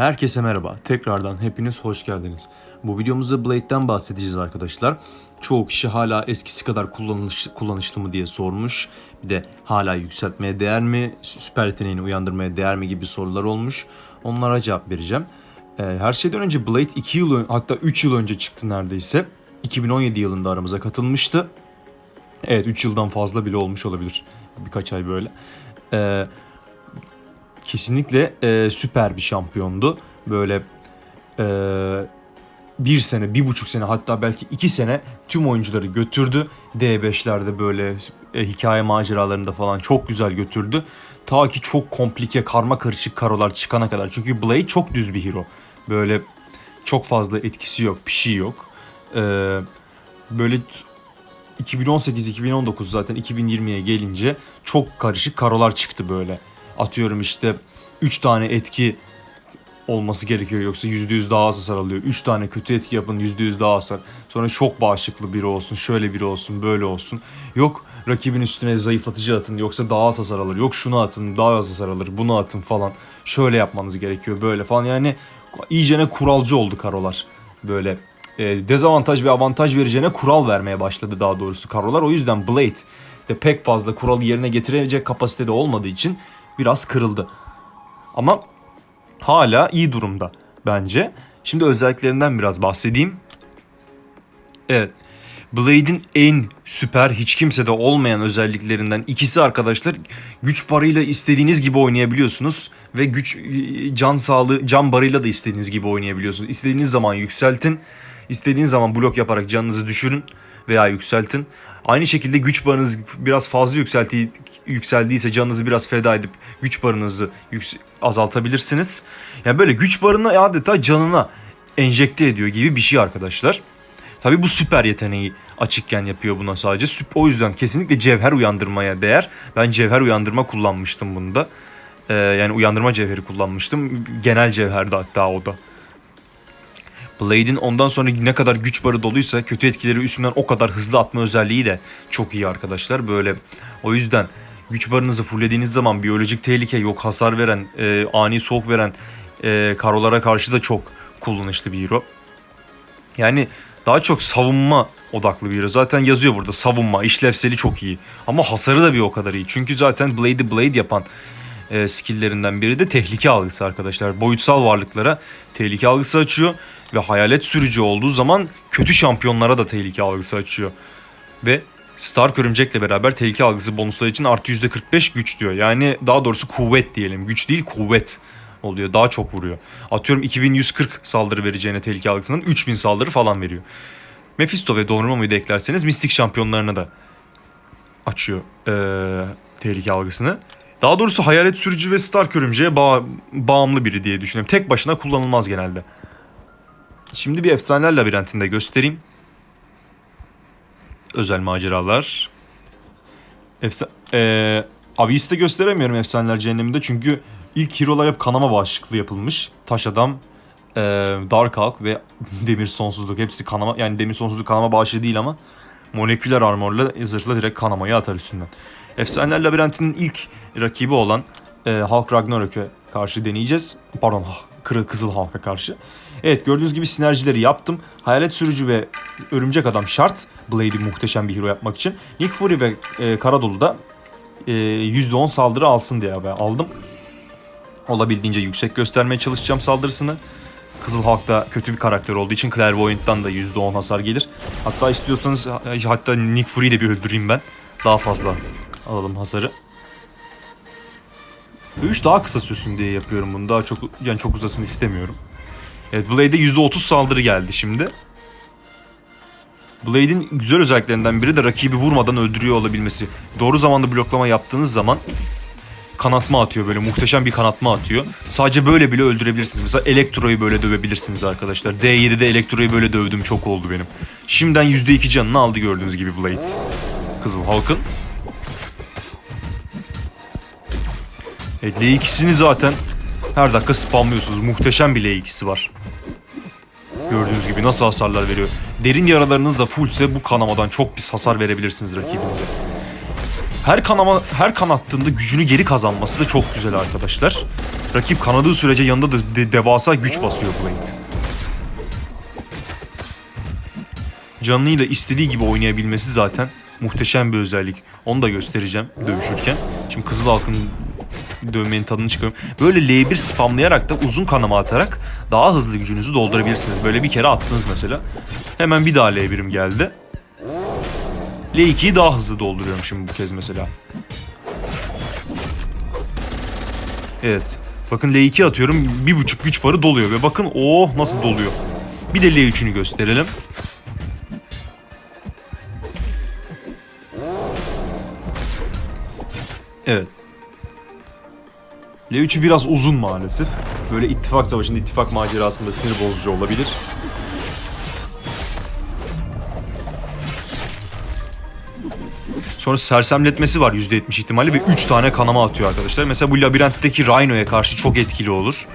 Herkese merhaba. Tekrardan hepiniz hoş geldiniz. Bu videomuzda Blade'den bahsedeceğiz arkadaşlar. Çoğu kişi hala eskisi kadar kullanış, kullanışlı mı diye sormuş. Bir de hala yükseltmeye değer mi, süper yeteneğini uyandırmaya değer mi gibi sorular olmuş. Onlara cevap vereceğim. Ee, her şeyden önce Blade 2 yıl hatta 3 yıl önce çıktı neredeyse. 2017 yılında aramıza katılmıştı. Evet 3 yıldan fazla bile olmuş olabilir. Birkaç ay böyle. Ee, kesinlikle e, süper bir şampiyondu. Böyle e, bir sene, bir buçuk sene hatta belki iki sene tüm oyuncuları götürdü. D5'lerde böyle e, hikaye maceralarında falan çok güzel götürdü. Ta ki çok komplike, karma karışık karolar çıkana kadar. Çünkü Blade çok düz bir hero. Böyle çok fazla etkisi yok, bir şey yok. Ee, böyle 2018-2019 zaten 2020'ye gelince çok karışık karolar çıktı böyle. Atıyorum işte 3 tane etki olması gerekiyor yoksa %100 daha az hasar alıyor. 3 tane kötü etki yapın %100 daha hasar. Sonra çok bağışıklı biri olsun, şöyle biri olsun, böyle olsun. Yok rakibin üstüne zayıflatıcı atın yoksa daha az hasar alır. Yok şunu atın daha az hasar alır. Bunu atın falan. Şöyle yapmanız gerekiyor böyle falan. Yani iyicene kuralcı oldu karolar. Böyle e, dezavantaj ve avantaj vereceğine kural vermeye başladı daha doğrusu karolar. O yüzden Blade de pek fazla kuralı yerine getirecek kapasitede olmadığı için biraz kırıldı. Ama hala iyi durumda bence. Şimdi özelliklerinden biraz bahsedeyim. Evet. Blade'in en süper hiç kimsede olmayan özelliklerinden ikisi arkadaşlar güç barıyla istediğiniz gibi oynayabiliyorsunuz ve güç can sağlığı can barıyla da istediğiniz gibi oynayabiliyorsunuz. İstediğiniz zaman yükseltin, istediğiniz zaman blok yaparak canınızı düşürün veya yükseltin. Aynı şekilde güç barınız biraz fazla yükselti, yükseldiyse canınızı biraz feda edip güç barınızı azaltabilirsiniz. Yani böyle güç barını adeta canına enjekte ediyor gibi bir şey arkadaşlar. Tabi bu süper yeteneği açıkken yapıyor buna sadece. O yüzden kesinlikle cevher uyandırmaya değer. Ben cevher uyandırma kullanmıştım bunda. Ee, yani uyandırma cevheri kullanmıştım. Genel cevherdi hatta o da. Blade'in ondan sonra ne kadar güç barı doluysa kötü etkileri üstünden o kadar hızlı atma özelliği de çok iyi arkadaşlar. Böyle o yüzden güç barınızı fulllediğiniz zaman biyolojik tehlike yok hasar veren, e, ani soğuk veren e, karolara karşı da çok kullanışlı bir hero. Yani daha çok savunma odaklı bir hero. Zaten yazıyor burada savunma, işlevseli çok iyi. Ama hasarı da bir o kadar iyi. Çünkü zaten Blade'i Blade yapan e, skill'lerinden biri de tehlike algısı arkadaşlar. Boyutsal varlıklara tehlike algısı açıyor ve hayalet sürücü olduğu zaman kötü şampiyonlara da tehlike algısı açıyor. Ve Stark örümcekle beraber tehlike algısı bonusları için artı %45 güç diyor. Yani daha doğrusu kuvvet diyelim. Güç değil kuvvet oluyor. Daha çok vuruyor. Atıyorum 2140 saldırı vereceğine tehlike algısından 3000 saldırı falan veriyor. Mephisto ve Dormammu'yu da eklerseniz mistik şampiyonlarına da açıyor eee, tehlike algısını. Daha doğrusu hayalet sürücü ve Stark örümceğe bağ- bağımlı biri diye düşünüyorum. Tek başına kullanılmaz genelde. Şimdi bir efsaneler labirentinde göstereyim. Özel maceralar. Efsa ee, Abyss'te gösteremiyorum efsaneler cehenneminde çünkü ilk hero'lar hep kanama bağışıklığı yapılmış. Taş adam, ee, Dark Hulk ve Demir Sonsuzluk hepsi kanama yani Demir Sonsuzluk kanama bağışı değil ama moleküler armorla zırhla direkt kanamayı atar üstünden. Efsaneler labirentinin ilk rakibi olan e, Hulk Ragnarok'a karşı deneyeceğiz. Pardon Kızıl Hulk'a karşı. Evet gördüğünüz gibi sinerjileri yaptım. Hayalet sürücü ve örümcek adam şart. Blade'i muhteşem bir hero yapmak için. Nick Fury ve e, Karadolu da e, %10 saldırı alsın diye ben aldım. Olabildiğince yüksek göstermeye çalışacağım saldırısını. Kızıl Hulk da kötü bir karakter olduğu için Clairvoyant'tan da %10 hasar gelir. Hatta istiyorsanız hatta Nick Fury'yi de bir öldüreyim ben. Daha fazla alalım hasarı. Dövüş daha kısa sürsün diye yapıyorum bunu. Daha çok yani çok uzasın istemiyorum. Evet Blade'e %30 saldırı geldi şimdi. Blade'in güzel özelliklerinden biri de rakibi vurmadan öldürüyor olabilmesi. Doğru zamanda bloklama yaptığınız zaman kanatma atıyor böyle muhteşem bir kanatma atıyor. Sadece böyle bile öldürebilirsiniz. Mesela Elektro'yu böyle dövebilirsiniz arkadaşlar. D7'de Elektro'yu böyle dövdüm çok oldu benim. Şimdiden %2 canını aldı gördüğünüz gibi Blade. Kızıl Halkın. Evet, L2'sini zaten her dakika spamlıyorsunuz. Muhteşem bir L2'si var. Gördüğünüz gibi nasıl hasarlar veriyor. Derin yaralarınız da fullse bu kanamadan çok pis hasar verebilirsiniz rakibinize. Her kanama her kan attığında gücünü geri kazanması da çok güzel arkadaşlar. Rakip kanadığı sürece yanında da de- devasa güç basıyor Blade. Canlıyla istediği gibi oynayabilmesi zaten muhteşem bir özellik. Onu da göstereceğim dövüşürken. Şimdi Kızıl Halkın dövmenin tadını çıkarıyorum. Böyle L1 spamlayarak da uzun kanama atarak daha hızlı gücünüzü doldurabilirsiniz. Böyle bir kere attınız mesela. Hemen bir daha L1'im geldi. L2'yi daha hızlı dolduruyorum şimdi bu kez mesela. Evet. Bakın L2 atıyorum. Bir buçuk güç barı doluyor. Ve bakın oh nasıl doluyor. Bir de L3'ünü gösterelim. Evet. L3'ü biraz uzun maalesef. Böyle ittifak savaşında, ittifak macerasında sinir bozucu olabilir. Sonra sersemletmesi var %70 ihtimalle ve 3 tane kanama atıyor arkadaşlar. Mesela bu labirentteki Rhino'ya karşı çok etkili olur.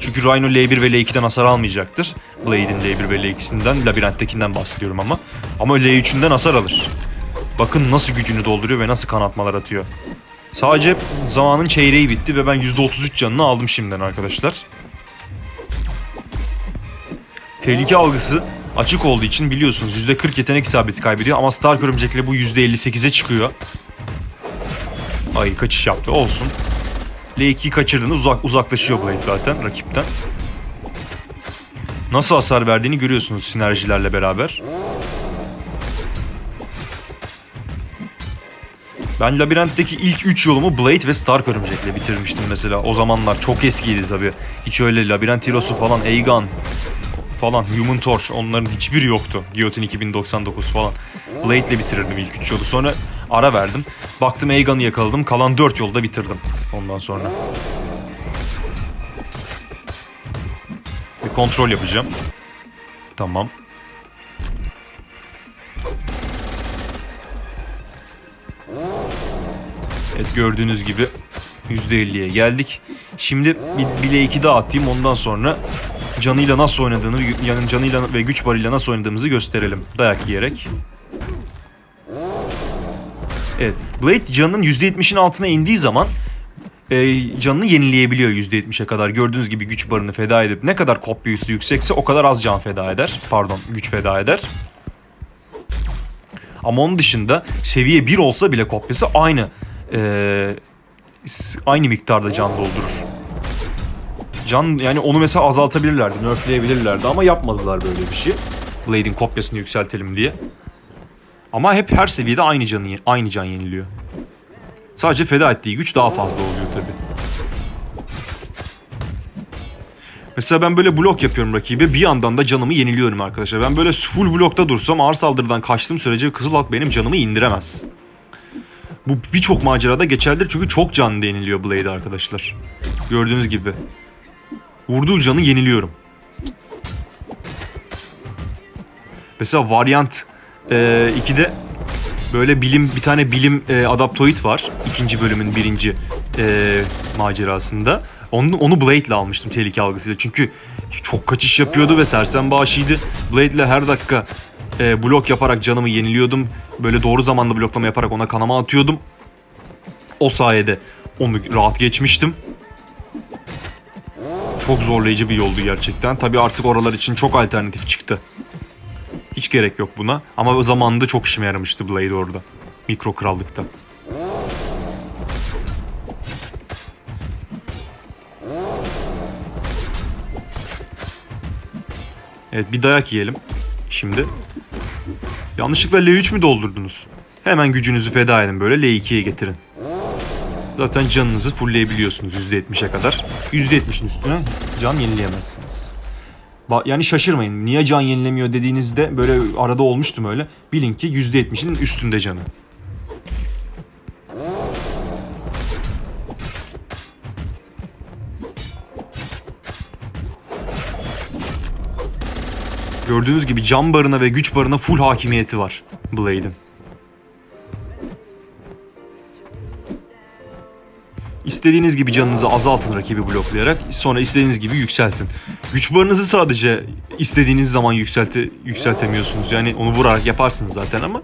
Çünkü Rhino L1 ve L2'den hasar almayacaktır. Blade'in L1 ve L2'sinden, labirenttekinden bahsediyorum ama. Ama L3'ünden hasar alır. Bakın nasıl gücünü dolduruyor ve nasıl kanatmalar atıyor. Sadece zamanın çeyreği bitti ve ben %33 canını aldım şimdiden arkadaşlar. Tehlike algısı açık olduğu için biliyorsunuz %40 yetenek isabeti kaybediyor ama Stark örümcekle bu %58'e çıkıyor. Ay kaçış yaptı olsun. L2'yi kaçırdığında uzak, uzaklaşıyor Blade zaten rakipten. Nasıl hasar verdiğini görüyorsunuz sinerjilerle beraber. Ben labirentteki ilk 3 yolumu Blade ve Stark örümcekle bitirmiştim mesela. O zamanlar çok eskiydi tabi. Hiç öyle labirent hero'su falan, Aegon falan, Human Torch onların hiçbiri yoktu. Guillotine 2099 falan. Blade ile bitirirdim ilk 3 yolu. Sonra ara verdim. Baktım Aegon'u yakaladım. Kalan 4 yolda bitirdim ondan sonra. Bir kontrol yapacağım. Tamam. Evet gördüğünüz gibi %50'ye geldik. Şimdi bir bile 2 daha atayım ondan sonra canıyla nasıl oynadığını, yani canıyla ve güç barıyla nasıl oynadığımızı gösterelim. Dayak yiyerek. Evet. Blade canının %70'in altına indiği zaman e, canını yenileyebiliyor %70'e kadar. Gördüğünüz gibi güç barını feda edip ne kadar kopya üstü yüksekse o kadar az can feda eder. Pardon güç feda eder. Ama onun dışında seviye 1 olsa bile kopyası aynı e, aynı miktarda can doldurur. Can yani onu mesela azaltabilirlerdi, nerfleyebilirlerdi ama yapmadılar böyle bir şey. Blade'in kopyasını yükseltelim diye. Ama hep her seviyede aynı canı aynı can yeniliyor. Sadece feda ettiği güç daha fazla oluyor tabi. Mesela ben böyle blok yapıyorum rakibe bir yandan da canımı yeniliyorum arkadaşlar. Ben böyle full blokta dursam ağır saldırıdan kaçtığım sürece Kızıl Halk benim canımı indiremez. Bu birçok macerada geçerlidir çünkü çok can yeniliyor Blade arkadaşlar. Gördüğünüz gibi. Vurduğu canı yeniliyorum. Mesela Variant e, 2'de böyle bilim bir tane bilim e, adaptoid var. ikinci bölümün birinci e, macerasında. Onu, onu Blade ile almıştım tehlike algısıyla. Çünkü çok kaçış yapıyordu ve sersem bağışıydı. Blade ile her dakika e, blok yaparak canımı yeniliyordum. Böyle doğru zamanda bloklama yaparak ona kanama atıyordum. O sayede onu rahat geçmiştim. Çok zorlayıcı bir yoldu gerçekten. Tabii artık oralar için çok alternatif çıktı. Hiç gerek yok buna. Ama zamanında çok işime yaramıştı Blade orada. Mikro krallıkta. Evet bir dayak yiyelim. Şimdi. Yanlışlıkla L3 mü doldurdunuz? Hemen gücünüzü feda edin böyle L2'ye getirin. Zaten canınızı fullleyebiliyorsunuz %70'e kadar. %70'in üstüne can yenileyemezsiniz. Yani şaşırmayın. Niye can yenilemiyor dediğinizde böyle arada olmuştum öyle. Bilin ki %70'in üstünde canı. Gördüğünüz gibi can barına ve güç barına full hakimiyeti var Blade'in. İstediğiniz gibi canınızı azaltın rakibi bloklayarak sonra istediğiniz gibi yükseltin. Güç barınızı sadece istediğiniz zaman yükselte, yükseltemiyorsunuz. Yani onu vurarak yaparsınız zaten ama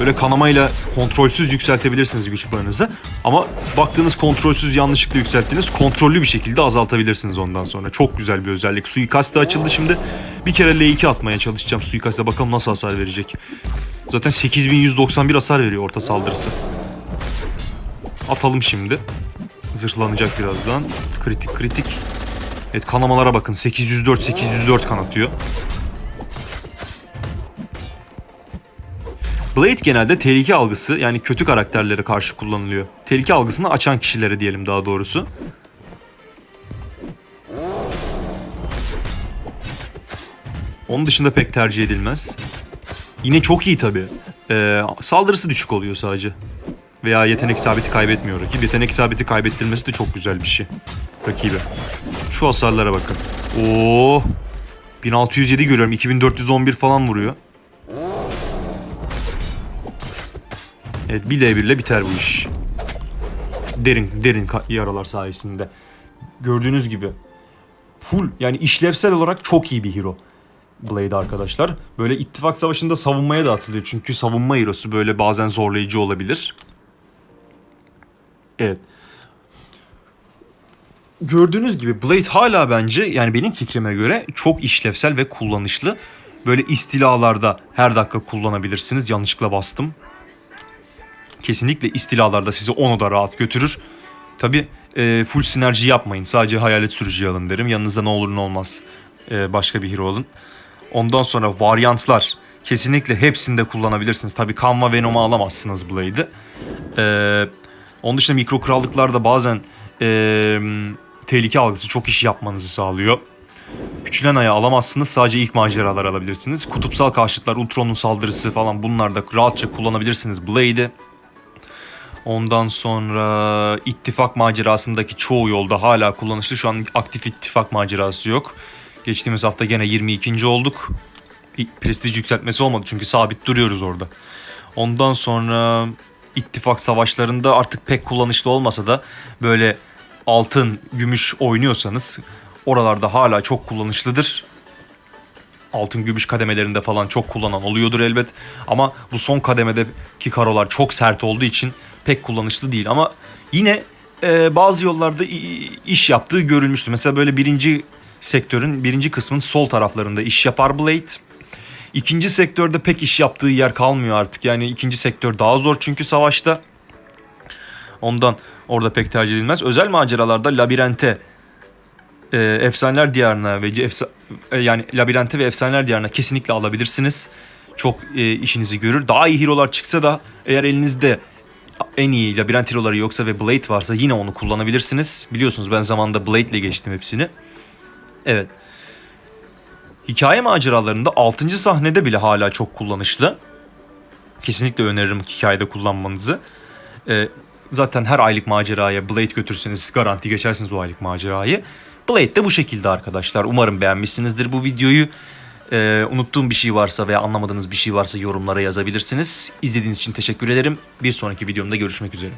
Böyle kanamayla kontrolsüz yükseltebilirsiniz güç barınızı. Ama baktığınız kontrolsüz yanlışlıkla yükselttiğiniz kontrollü bir şekilde azaltabilirsiniz ondan sonra. Çok güzel bir özellik. Suikast da açıldı şimdi. Bir kere L2 atmaya çalışacağım suikasta bakalım nasıl hasar verecek. Zaten 8191 hasar veriyor orta saldırısı. Atalım şimdi. Zırhlanacak birazdan. Kritik kritik. Evet kanamalara bakın. 804 804 kan Blade genelde tehlike algısı yani kötü karakterlere karşı kullanılıyor. Tehlike algısını açan kişilere diyelim daha doğrusu. Onun dışında pek tercih edilmez. Yine çok iyi tabi. saldırısı düşük oluyor sadece. Veya yetenek sabiti kaybetmiyor rakip. Yetenek sabiti kaybettirmesi de çok güzel bir şey. Rakibe. Şu hasarlara bakın. Oo. 1607 görüyorum. 2411 falan vuruyor. Evet bir L1 ile biter bu iş. Derin derin yaralar sayesinde. Gördüğünüz gibi full yani işlevsel olarak çok iyi bir hero. Blade arkadaşlar. Böyle ittifak savaşında savunmaya da atılıyor. Çünkü savunma hero'su böyle bazen zorlayıcı olabilir. Evet. Gördüğünüz gibi Blade hala bence yani benim fikrime göre çok işlevsel ve kullanışlı. Böyle istilalarda her dakika kullanabilirsiniz. Yanlışlıkla bastım. Kesinlikle istilalarda sizi onu da rahat götürür. Tabi full sinerji yapmayın. Sadece hayalet sürücüyü alın derim. Yanınızda ne olur ne olmaz e, başka bir hero alın. Ondan sonra varyantlar. Kesinlikle hepsinde kullanabilirsiniz. Tabi Kanva Venom'u alamazsınız Blade'i. Ee, onun dışında mikro krallıklar da bazen ee, tehlike algısı çok iş yapmanızı sağlıyor. Küçülen aya alamazsınız. Sadece ilk maceralar alabilirsiniz. Kutupsal karşıtlar, Ultron'un saldırısı falan bunlarda rahatça kullanabilirsiniz Blade'i. Ondan sonra ittifak macerasındaki çoğu yolda hala kullanışlı. Şu an aktif ittifak macerası yok. Geçtiğimiz hafta gene 22. olduk. Prestij yükseltmesi olmadı çünkü sabit duruyoruz orada. Ondan sonra ittifak savaşlarında artık pek kullanışlı olmasa da böyle altın, gümüş oynuyorsanız oralarda hala çok kullanışlıdır. Altın gümüş kademelerinde falan çok kullanan oluyordur elbet. Ama bu son kademedeki karolar çok sert olduğu için pek kullanışlı değil. Ama yine e, bazı yollarda iş yaptığı görülmüştü. Mesela böyle birinci sektörün birinci kısmın sol taraflarında iş yapar Blade. İkinci sektörde pek iş yaptığı yer kalmıyor artık. Yani ikinci sektör daha zor çünkü savaşta. Ondan orada pek tercih edilmez. Özel maceralarda labirente, e, efsaneler diyarına ve efsa, e, yani labirente ve efsaneler diyarına kesinlikle alabilirsiniz. Çok e, işinizi görür. Daha iyi hero'lar çıksa da eğer elinizde en iyi labirent hero'ları yoksa ve Blade varsa yine onu kullanabilirsiniz. Biliyorsunuz ben zamanında Blade ile geçtim hepsini. Evet. Hikaye maceralarında 6. sahnede bile hala çok kullanışlı. Kesinlikle öneririm hikayede kullanmanızı. Ee, zaten her aylık maceraya Blade götürseniz garanti geçersiniz o aylık macerayı. Blade de bu şekilde arkadaşlar. Umarım beğenmişsinizdir bu videoyu. Ee, unuttuğum bir şey varsa veya anlamadığınız bir şey varsa yorumlara yazabilirsiniz. İzlediğiniz için teşekkür ederim. Bir sonraki videomda görüşmek üzere.